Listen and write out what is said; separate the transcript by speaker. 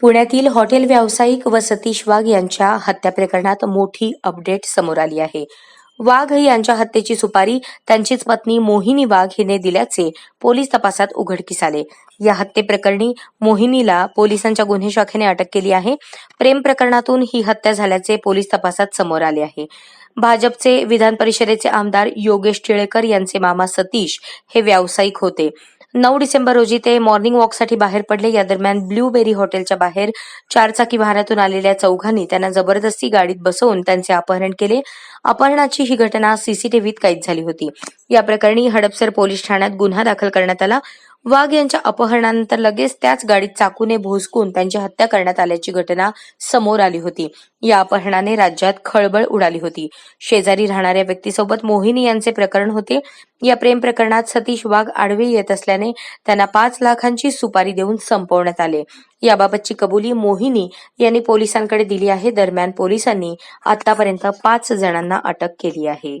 Speaker 1: पुण्यातील हॉटेल व्यावसायिक व सतीश वाघ यांच्या हत्या प्रकरणात मोठी अपडेट समोर आली आहे. वाघ यांच्या हत्येची सुपारी त्यांचीच पत्नी मोहिनी वाघ हिने दिल्याचे पोलीस तपासात उघडकीस आले. या हत्येप्रकरणी मोहिनीला पोलिसांच्या गुन्हे शाखेने अटक केली आहे. प्रेम प्रकरणातून ही हत्या झाल्याचे पोलीस तपासात समोर आले आहे. भाजपचे विधान परिषदेचे आमदार योगेश टिळेकर यांचे मामा सतीश हे व्यावसायिक होते. नऊ डिसेंबर रोजी ते मॉर्निंग वॉकसाठी बाहेर पडले. या दरम्यान ब्ल्यूबेरी हॉटेलच्या बाहेर चारचाकी वाहनातून आलेल्या चौघांनी त्यांना जबरदस्ती गाडीत बसवून त्यांचे अपहरण केले. अपहरणाची ही घटना सीसीटीव्हीत कैद झाली होती. या प्रकरणी हडपसर पोलीस ठाण्यात गुन्हा दाखल करण्यात आला. वाघ यांच्या अपहरणानंतर लगेच त्याच गाडीत चाकूने भोसकून त्यांची हत्या करण्यात आल्याची घटना समोर आली होती. या अपहरणाने राज्यात खळबळ उडाली होती. शेजारी राहणाऱ्या व्यक्तीसोबत मोहिनी यांचे प्रकरण होते. या प्रेम प्रकरणात सतीश वाघ आडवे येत असल्याने त्यांना पाच लाखांची सुपारी देऊन संपवण्यात आले. याबाबतची कबुली मोहिनी यांनी पोलिसांकडे दिली आहे. दरम्यान पोलिसांनी आतापर्यंत पाच जणांना अटक केली आहे.